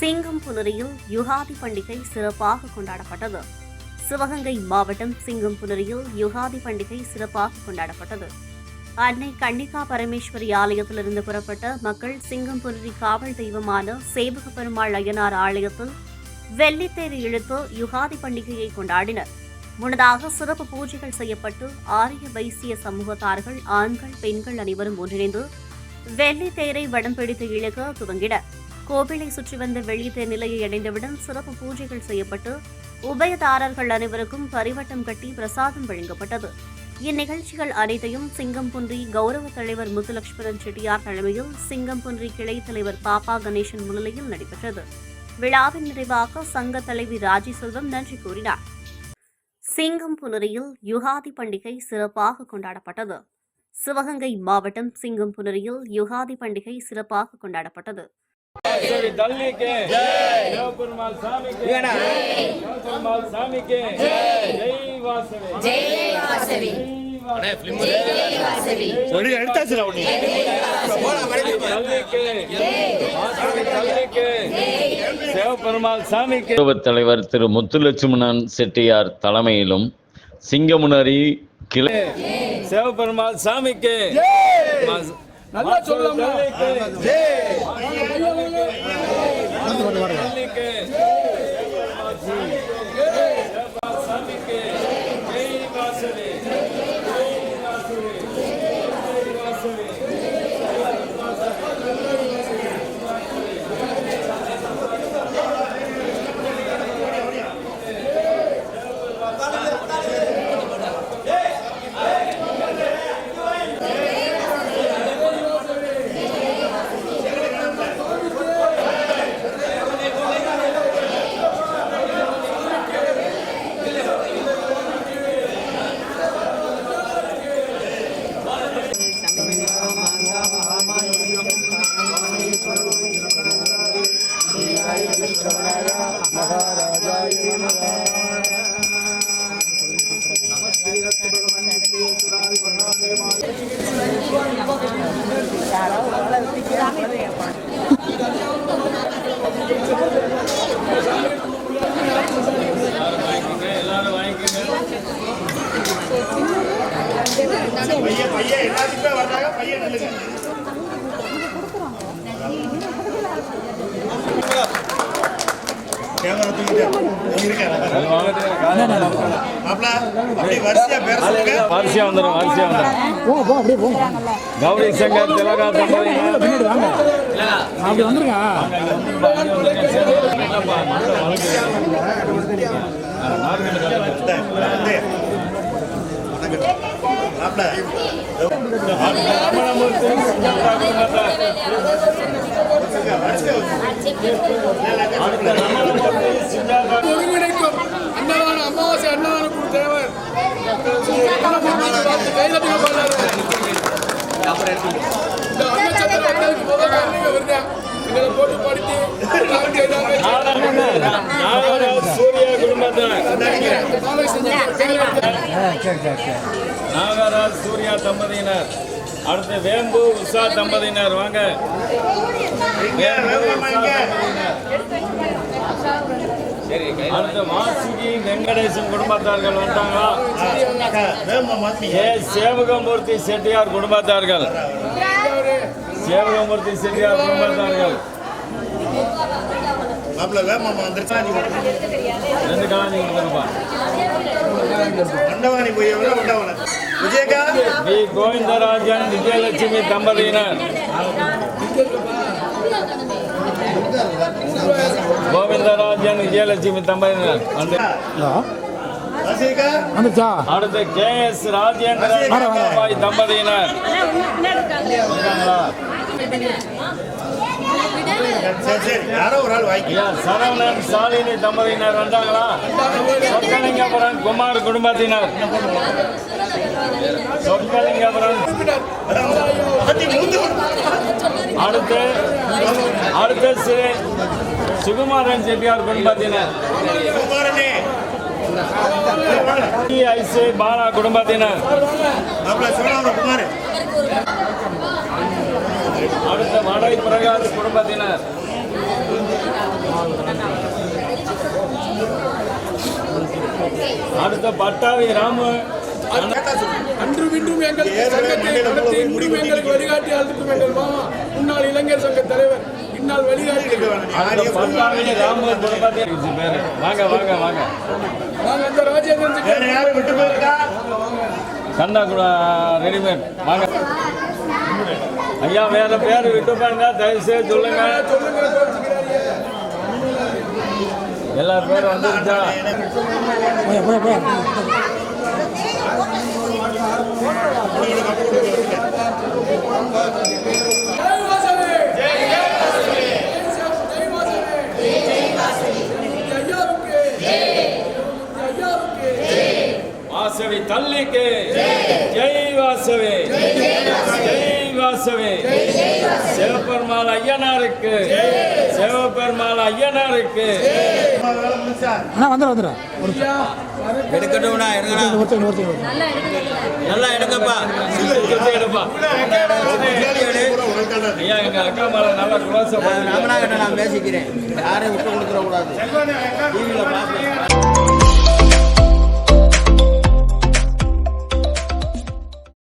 சிங்கம் புனரியில் யுகாதி பண்டிகை சிறப்பாக கொண்டாடப்பட்டது. சிவகங்கை மாவட்டம் சிங்கம் புனரியில் யுகாதி பண்டிகை சிறப்பாக கொண்டாடப்பட்டது. அன்னை கன்னிகா பரமேஸ்வரி ஆலயத்திலிருந்து புறப்பட்ட மக்கள் சிங்கம் புனரி காவல் தெய்வமான சேவக பெருமாள் அய்யனார் ஆலயத்தில் வெள்ளித்தேர் இழுத்து யுகாதி பண்டிகையை கொண்டாடினர். முன்னதாக சிறப்பு பூஜைகள் செய்யப்பட்டு ஆரிய வைசிய சமூகத்தார்கள் ஆண்கள் பெண்கள் அனைவரும் ஒன்றிணைந்து வெள்ளித்தேரை வடம் பிடித்து இழுக்க துவங்கினர் கோவிலை சுற்றி வந்த வெளியிட்ட நிலையை அடைந்தவுடன் சிறப்பு பூஜைகள் செய்யப்பட்டு உபயதாரர்கள் அனைவருக்கும் பரிவட்டம் கட்டி பிரசாதம் வழங்கப்பட்டது. இந்நிகழ்ச்சிகள் அனைத்தையும் சிங்கம்புன்றி கௌரவ தலைவர் முத்துலட்சுமணன் செட்டியார் தலைமையில் சிங்கம்புன்றி கிளை தலைவர் பாப்பா கணேசன் முன்னிலையில் நடைபெற்றது. விழாவின் நிறைவாக சங்க தலைவி ராஜி செல்வம் நன்றி கூறினார். சிங்கம்புணரியில் யுகாதி பண்டிகை சிறப்பாக கொண்டாடப்பட்டது. சிவகங்கை மாவட்டம் சிங்கம்புணரியில் யுகாதி பண்டிகை சிறப்பாக கொண்டாடப்பட்டது. தள்ளிக்கு சிவபெருமாள் சாமிக்கு சிவபெருமாள் சாமிக்கு ஜெய் வாசவி ஜெய் வாசவி தலைவர் திரு முத்துலட்சுமணன் செட்டியார் தலைமையிலும் சிங்கமுனரி கிளை சிவபெருமாள் சாமிக்கு நல்லா சொல்லலாம் Vargas. பையன் பையன் எல்லாத்துக்குமே வர்றாங்க பையன் நில்லுங்க. கேமரா தூக்கிட்டு நீங்க இருக்க மாப்பிள அப்படியே வரிசையா பேர சொல்லுங்க. வரிசையா வந்துடும் வரிசையா வந்துடும் கௌரி சங்கர் திலகா தம்பதி அப்படி வந்துருங்க வந்து மாப்பிள ஒருங்கிணைக்கும். அன்னதான அமாவாசை தேவர் இந்த முதல் எங்களை போட்டு படித்து. நாகராஜ் சூர்யா தம்பதியினர். அடுத்து வேம்பு உஷா தம்பதியினர். வாங்க. அடுத்து வாசுகி வெங்கடேசன் குடும்பத்தார்கள் வந்தாங்களா ஏ சேவகமூர்த்தி செட்டியார் குடும்பத்தார்கள். சேவகமூர்த்தி செட்டியார் குடும்பத்தார்கள். மாப்பிள வேகமா வந்துருச்சா. ரெண்டு கொடுப்பா மண்டவாணி போய் எவ்வளோ மண்டவான விஜயகா வி கோவிந்தராஜன் விஜயலட்சுமி தம்பதியினர். கோவிந்தராஜன் விஜயலட்சுமி தம்பதியினர். வந்து அடுத்து கே எஸ் ராஜேந்திரன் பாய் தம்பதியினர்? சரி சரி யாரோ ஒரு ஆள் ஐயா சரவணன் சாலினி தம்பதியினர் வந்தாங்களா சொக்கலிங்கபுரம் குமார் குடும்பத்தினர் சொக்கலிங்கபுரம் அடுத்து அடுத்து ஸ்ரீ சுகுமாரன் செட்டியார் குடும்பத்தினர் ஐசி பாலா குடும்பத்தினர் அடுத்த மலை பிரகார குடும்பத்தினர். அடுத்த பட்டாவை ராம. அன்று மீண்டும் எங்கள் முடிவு எங்களுக்கு வழிகாட்டி அழைத்துக்கும் முன்னாள் இளைஞர் சங்க தலைவர் இன்னால் வழிகாட்டி. வாங்க வாங்க வாங்க. நாங்கள் அந்த ராஜேந்திரன் கண்ணா கூட ரெடிமேட். வாங்க. ஐயா வேற பேர் விட்டு பாருங்க. தயவு செய்து சொல்லுங்க. சொல்லுங்க கோச்சுக்கிறாரு. எல்லார் பேரும் வந்துருச்சா ஜெய் வாசவே! ஜெய் வாசவே! ஐயாவுக்கு! ஐயாவுக்கு! வாசவி தள்ளிக்கு. ஜெய் வாசவி. ஜெய் வாசவி. சிவபெருமாள் ஐயனாருக்கு. சிவபெருமாள் ஐயனாருக்கு. அண்ணா வந்துடும் வந்துடும் ஒரு ஐயா, வரட்டும். எடுக்கட்டும்டா எடுக்கடா ஒருத்தர் ஒருத்தர் நல்லா எடுக்கப்பா எடுப்பா. ஐயா எங்க அக்கா மேல நல்லா குலாசம் ராமநாதன் நான் பேசிக்கிறேன். யாரையும் விட்டு கொடுத்துட கூடாது டிவியில் பார்ப்பேன்.